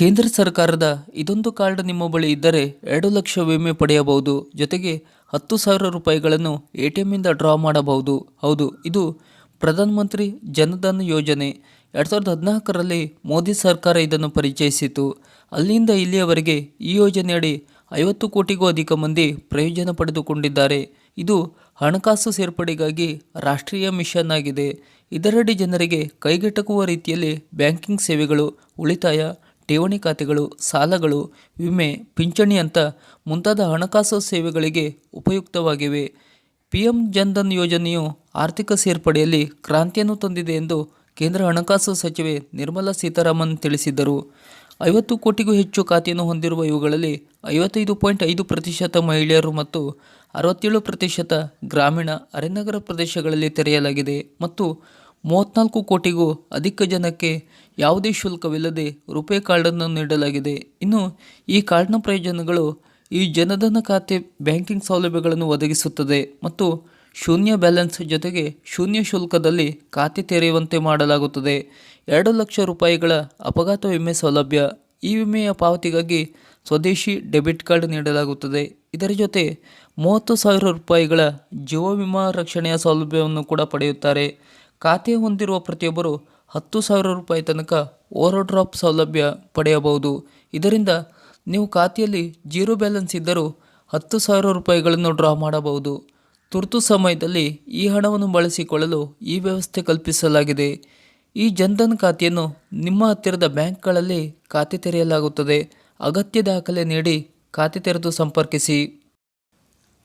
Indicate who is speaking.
Speaker 1: ಕೇಂದ್ರ ಸರ್ಕಾರದ ಇದೊಂದು ಕಾರ್ಡ್ ನಿಮ್ಮ ಬಳಿ ಇದ್ದರೆ ಎರಡು ಲಕ್ಷ ವಿಮೆ ಪಡೆಯಬಹುದು. ಜೊತೆಗೆ ಹತ್ತು ಸಾವಿರ ರೂಪಾಯಿಗಳನ್ನು ಎ ಟಿ ಎಮ್ಮಿಂದ ಡ್ರಾ ಮಾಡಬಹುದು. ಹೌದು, ಇದು ಪ್ರಧಾನಮಂತ್ರಿ ಜನಧನ್ ಯೋಜನೆ. ಎರಡು ಸಾವಿರದ ಹದಿನಾಲ್ಕರಲ್ಲಿ ಮೋದಿ ಸರ್ಕಾರ ಇದನ್ನು ಪರಿಚಯಿಸಿತು. ಅಲ್ಲಿಂದ ಇಲ್ಲಿಯವರೆಗೆ ಈ ಯೋಜನೆಯಡಿ ಐವತ್ತು ಕೋಟಿಗೂ ಅಧಿಕ ಮಂದಿ ಪ್ರಯೋಜನ ಪಡೆದುಕೊಂಡಿದ್ದಾರೆ. ಇದು ಹಣಕಾಸು ಸೇರ್ಪಡೆಗಾಗಿ ರಾಷ್ಟ್ರೀಯ ಮಿಷನ್ ಆಗಿದೆ. ಇದರಡಿ ಜನರಿಗೆ ಕೈಗೆಟಕುವ ರೀತಿಯಲ್ಲಿ ಬ್ಯಾಂಕಿಂಗ್ ಸೇವೆಗಳು, ಉಳಿತಾಯ ಠೇವಣಿ ಖಾತೆಗಳು, ಸಾಲಗಳು, ವಿಮೆ, ಪಿಂಚಣಿ ಅಂತ ಮುಂತಾದ ಹಣಕಾಸು ಸೇವೆಗಳಿಗೆ ಉಪಯುಕ್ತವಾಗಿವೆ. ಪಿ ಎಂ ಜನ್ಧನ್ ಯೋಜನೆಯು ಆರ್ಥಿಕ ಸೇರ್ಪಡೆಯಲ್ಲಿ ಕ್ರಾಂತಿಯನ್ನು ತಂದಿದೆ ಎಂದು ಕೇಂದ್ರ ಹಣಕಾಸು ಸಚಿವೆ ನಿರ್ಮಲಾ ಸೀತಾರಾಮನ್ ತಿಳಿಸಿದರು ಐವತ್ತು ಕೋಟಿಗೂ ಹೆಚ್ಚು ಖಾತೆಯನ್ನು ಹೊಂದಿರುವ ಇವುಗಳಲ್ಲಿ ಐವತ್ತೈದು ಪಾಯಿಂಟ್ ಐದು ಪ್ರತಿಶತ ಮಹಿಳೆಯರು ಮತ್ತು ಅರವತ್ತೇಳು ಪ್ರತಿಶತ ಗ್ರಾಮೀಣ ಅರೆನಗರ ಪ್ರದೇಶಗಳಲ್ಲಿ ತೆರೆಯಲಾಗಿದೆ. ಮತ್ತು ಮೂವತ್ತ್ನಾಲ್ಕು ಕೋಟಿಗೂ ಅಧಿಕ ಜನಕ್ಕೆ ಯಾವುದೇ ಶುಲ್ಕವಿಲ್ಲದೆ ರುಪೇ ಕಾರ್ಡನ್ನು ನೀಡಲಾಗಿದೆ. ಇನ್ನು ಈ ಕಾರ್ಡ್ನ ಪ್ರಯೋಜನಗಳು ಈ ಜನಧನ ಖಾತೆ ಬ್ಯಾಂಕಿಂಗ್ ಸೌಲಭ್ಯಗಳನ್ನು ಒದಗಿಸುತ್ತದೆ ಮತ್ತು ಶೂನ್ಯ ಬ್ಯಾಲೆನ್ಸ್ ಜೊತೆಗೆ ಶೂನ್ಯ ಶುಲ್ಕದಲ್ಲಿ ಖಾತೆ ತೆರೆಯುವಂತೆ ಮಾಡಲಾಗುತ್ತದೆ. ಎರಡು ಲಕ್ಷ ರೂಪಾಯಿಗಳ ಅಪಘಾತ ವಿಮೆ ಸೌಲಭ್ಯ, ಈ ವಿಮೆಯ ಪಾವತಿಗಾಗಿ ಸ್ವದೇಶಿ ಡೆಬಿಟ್ ಕಾರ್ಡ್ ನೀಡಲಾಗುತ್ತದೆ. ಇದರ ಜೊತೆ ಮೂವತ್ತು ಸಾವಿರ ರೂಪಾಯಿಗಳ ಜೀವ ವಿಮಾ ರಕ್ಷಣೆಯ ಸೌಲಭ್ಯವನ್ನು ಕೂಡ ಪಡೆಯುತ್ತಾರೆ. ಖಾತೆ ಹೊಂದಿರುವ ಪ್ರತಿಯೊಬ್ಬರು ಹತ್ತು ಸಾವಿರ ರೂಪಾಯಿ ತನಕ ಓವರ್ ಡ್ರಾಪ್ ಸೌಲಭ್ಯ ಪಡೆಯಬಹುದು. ಇದರಿಂದ ನೀವು ಖಾತೆಯಲ್ಲಿ ಜೀರೋ ಬ್ಯಾಲೆನ್ಸ್ ಇದ್ದರೂ ಹತ್ತು ಸಾವಿರ ರೂಪಾಯಿಗಳನ್ನು ಡ್ರಾ ಮಾಡಬಹುದು. ತುರ್ತು ಸಮಯದಲ್ಲಿ ಈ ಹಣವನ್ನು ಬಳಸಿಕೊಳ್ಳಲು ಈ ವ್ಯವಸ್ಥೆ ಕಲ್ಪಿಸಲಾಗಿದೆ. ಈ ಜನ್ಧನ್ ಖಾತೆಯನ್ನು ನಿಮ್ಮ ಹತ್ತಿರದ ಬ್ಯಾಂಕ್ಗಳಲ್ಲಿ ಖಾತೆ ತೆರೆಯಲಾಗುತ್ತದೆ. ಅಗತ್ಯ ದಾಖಲೆ ನೀಡಿ ಖಾತೆ ತೆರೆದು ಸಂಪರ್ಕಿಸಿ.